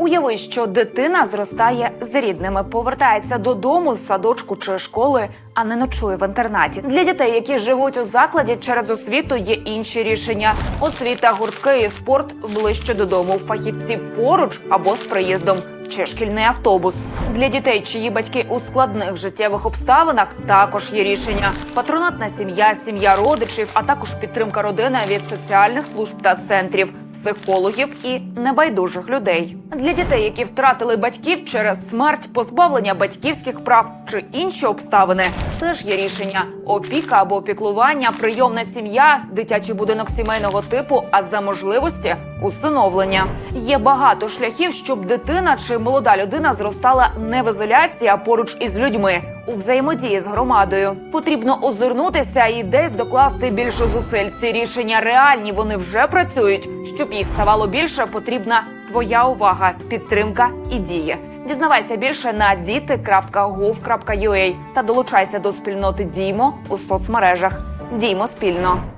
Уяви, що дитина зростає з рідними, повертається додому з садочку чи школи, а не ночує в інтернаті. Для дітей, які живуть у закладі через освіту, є інші рішення: освіта, гуртки і спорт ближче додому. Фахівці поруч або з приїздом. Чи шкільний автобус для дітей, чиї батьки у складних життєвих обставинах також є рішення: патронатна сім'я, сім'я родичів, а також підтримка родини від соціальних служб та центрів, психологів і небайдужих людей. Для дітей, які втратили батьків через смерть, позбавлення батьківських прав чи інші обставини, теж є рішення: опіка або піклування, прийомна сім'я, дитячий будинок сімейного типу, а за можливості усиновлення. Є багато шляхів, щоб дитина чи молода людина зростала не в ізоляції, а поруч із людьми у взаємодії з громадою. Потрібно озирнутися і десь докласти більше зусиль. Ці рішення реальні, вони вже працюють. Щоб їх ставало більше, потрібна твоя увага, підтримка і дії. Дізнавайся більше на діти.gov.ua та долучайся до спільноти Діймо у соцмережах. Діймо спільно.